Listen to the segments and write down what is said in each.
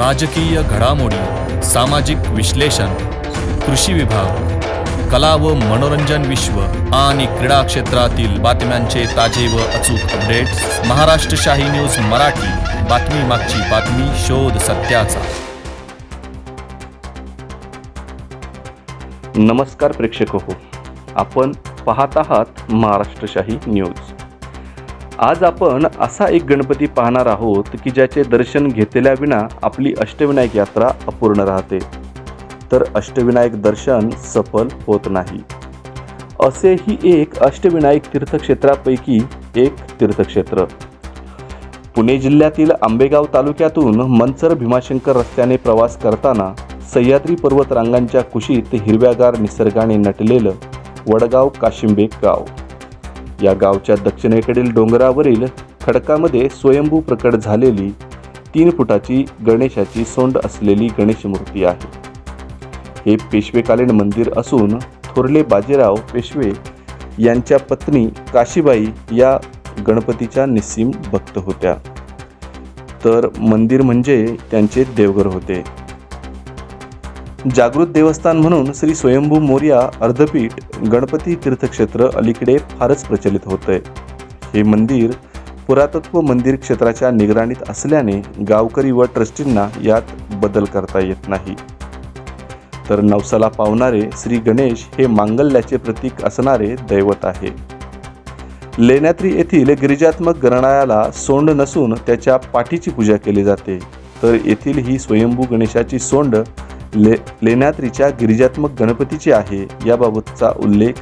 राजकीय घडामोडी सामाजिक विश्लेषण कृषी विभाग कला व मनोरंजन विश्व आणि क्रीडा क्षेत्रातील बातम्यांचे ताजे व अचूक अपडेट्स महाराष्ट्र शाही न्यूज मराठी. बातमी मागची बातमी शोध सत्याचा. नमस्कार प्रेक्षक हो. आपण पाहत आहात महाराष्ट्रशाही न्यूज. आज आपण असा एक गणपती पाहणार आहोत की ज्याचे दर्शन घेतलेल्या विना आपली अष्टविनायक यात्रा अपूर्ण राहते. तर अष्टविनायक दर्शन सफल होत नाही. असे ही एक अष्टविनायक तीर्थक्षेत्रापैकी एक तीर्थक्षेत्र. पुणे जिल्ह्यातील आंबेगाव तालुक्यातून मंचर भीमाशंकर रस्त्याने प्रवास करताना सह्याद्री पर्वत रांगांच्या कुशीत हिरव्यागार निसर्गाने नटलेलं वडगाव काशिंबे गाव. या गावच्या दक्षिणेकडील डोंगरावरील खडकामध्ये स्वयंभू प्रकट झालेली तीन फुटाची गणेशाची सोंड असलेली गणेश मूर्ती आहे. हे पेशवेकालीन मंदिर असून थोरले बाजीराव पेशवे यांच्या पत्नी काशीबाई या गणपतीच्या निस्सीम भक्त होत्या. तर मंदिर म्हणजे त्यांचे देवघर होते. जागृत देवस्थान म्हणून श्री स्वयंभू मोर्या अर्धपीठ गणपती तीर्थक्षेत्र अलीकडे फारच प्रचलित होतंय. हे मंदिर पुरातत्व मंदिर क्षेत्राच्या निगराणीत असल्याने गावकरी व ट्रस्टींना यात बदल करता येत नाही. तर नवसाला पावणारे श्री गणेश हे मांगल्याचे प्रतीक असणारे दैवत आहे. लेण्यात्री येथील गिरिजात्मक गणरायाला सोंड नसून त्याच्या पाठीची पूजा केली जाते. तर येथील ही स्वयंभू गणेशाची सोंड ले लेण्याद्रीच्या गिरिजात्मक गणपतीची आहे. याबाबतचा उल्लेख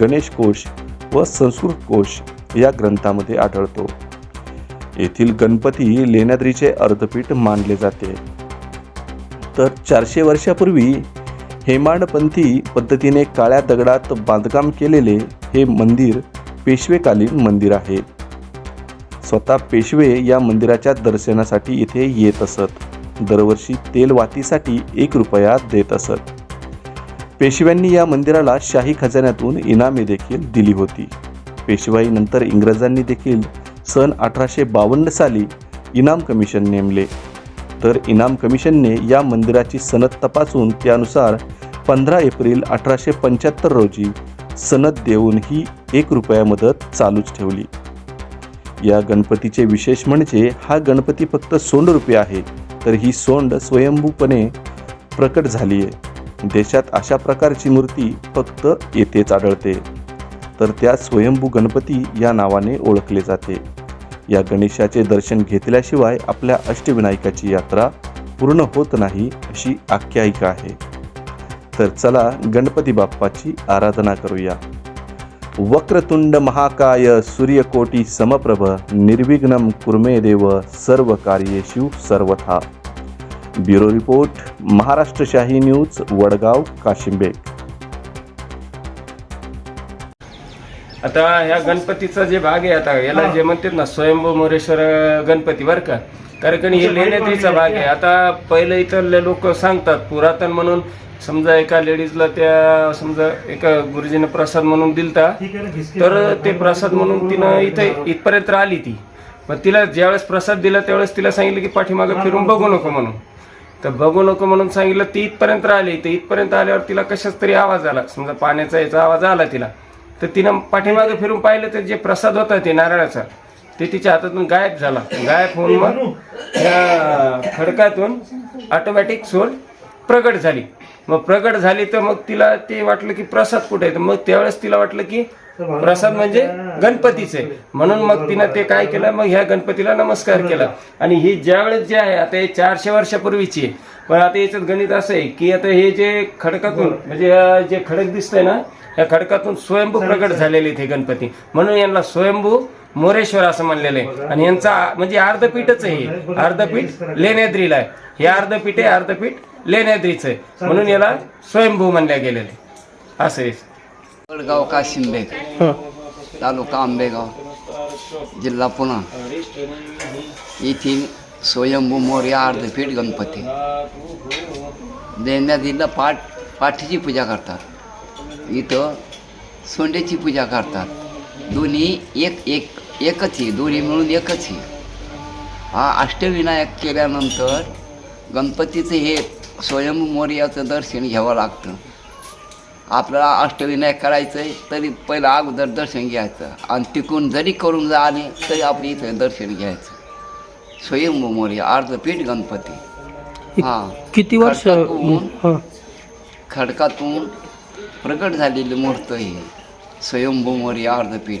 गणेश कोश व संस्कृत कोश या ग्रंथामध्ये आढळतो. येथील गणपती लेण्याद्रीचे अर्धपीठ मानले जाते. तर चारशे वर्षापूर्वी हेमाडपंथी पद्धतीने काळ्या दगडात बांधकाम केलेले हे मंदिर पेशवेकालीन मंदिर आहे. स्वतः पेशवे या मंदिराच्या दर्शनासाठी इथे येत असत. दरवर्षी तेलवातीसाठी एक रुपया देत असत. पेशव्यांनी या मंदिराला शाही खजान्यातून इनामे देखील दिली होती. पेशवाईनंतर इंग्रजांनी देखील सन अठराशे बावन्न साली इनाम कमिशन नेमले. तर इनाम कमिशनने या मंदिराची सनद तपासून त्यानुसार पंधरा एप्रिल अठराशे पंच्याहत्तर रोजी सनद देऊन ही एक रुपया मदत चालूच ठेवली. या गणपतीचे विशेष म्हणजे हा गणपती फक्त सोंड रुपये आहे. तर ही सोंड स्वयंभूपणे प्रकट झाली आहे देशात अशा प्रकारची मूर्ती फक्त येथेच आढळते. तर त्या स्वयंभू गणपती या नावाने ओळखले जाते. या गणेशाचे दर्शन घेतल्याशिवाय आपल्या अष्टविनायकाची यात्रा पूर्ण होत नाही अशी आख्यायिका आहे. तर चला गणपती बाप्पाची आराधना करूया. वक्रतुंड महाकाय सूर्यकोटी समप्रभ निर्विघ्नं कुर्मे देव सर्व कार्येषु सर्वथा. ब्युरो रिपोर्ट महाराष्ट्र शाही न्यूज वडगाव काशिंबे. आता ह्या गणपतीचा जे भाग आहे आता याला जे म्हणतात ना स्वयंभू मोरेश्वर गणपती बरं का? कारण की हे लेण्याद्रीचा भाग आहे. आता पहिले इथले लोक सांगतात पुरातन म्हणून समजा एका लेडीजला त्या समजा एका गुरुजीने प्रसाद म्हणून दिलता तर ते प्रसाद म्हणून तिनं इथे इथपर्यंत आली ती. पण तिला ज्यावेळेस प्रसाद दिला त्यावेळेस तिला सांगितलं की पाठीमागे फिरून बघू नको म्हणून. तर बघू नको म्हणून सांगितलं ती इथपर्यंत आली. तर इथपर्यंत आल्यावर तिला कशाच तरी आवाज आला. समजा पाण्याचा याचा आवाज आला तिला. तर तिनं पाठीमागे फिरून पाहिलं तर जे प्रसाद होता ते नारळाचा ते तिच्या हातातून गायब झाला. गायब होऊन मग त्या खडकातून ऑटोमॅटिक सोल प्रगट झाली. मग प्रगट झाली तर मग तिला ते वाटलं की प्रसाद कुठे आहे? तर मग त्यावेळेस तिला वाटलं की प्रसाद म्हणजे गणपतीच. आहे म्हणून मग तिनं ते काय केलं? मग ह्या गणपतीला नमस्कार केला. आणि ही ज्यावेळेस जे आहे आता हे चारशे वर्षापूर्वीची आहे. पण आता याच्यात गणित असं आहे की आता हे जे खडकातून म्हणजे जे खडक दिसतंय ना या खडकातून स्वयंभू प्रकट झालेले ते गणपती. म्हणून यांना स्वयंभू मोरेश्वर असं म्हणलेलं आहे. आणि यांचा म्हणजे अर्धपीठच आहे हे. अर्धपीठ लेण्याद्रीला आहे. हे अर्धपीठ आहे अर्धपीठ लेण्याद्रीचं आहे. म्हणून याला स्वयंभू म्हणल्या गेलेलं आहे. असं आहे. वडगाव काशिंबेग तालुका आंबेगाव जिल्हा पुणे. येथील स्वयंभू मोर्या अर्धपीठ गणपती. देण्यात पाठ पाठीची पूजा करतात. इथं सोंड्याची पूजा करतात. दोन्ही एक एक एकच आहे दोन्ही मिळून एकच आहे हा अष्टविनायक केल्यानंतर गणपतीचं हे स्वयंभू मोर्याचं दर्शन घ्यावं लागतं. आपल्याला अष्टविनायक करायचं आहे तरी पहिलं अगोदर दर्शन घ्यायचं. आणि तिकून जरी करून जा आले तरी आपल्या इथं दर्शन घ्यायचं. स्वयंभू मोर्या अर्धपीठ गणपती. हां. किती वर्ष खडकातून हां. खडकातून प्रकट झालेली मूर्त ही. स्वयंभू मोर्या अर्धपीठ.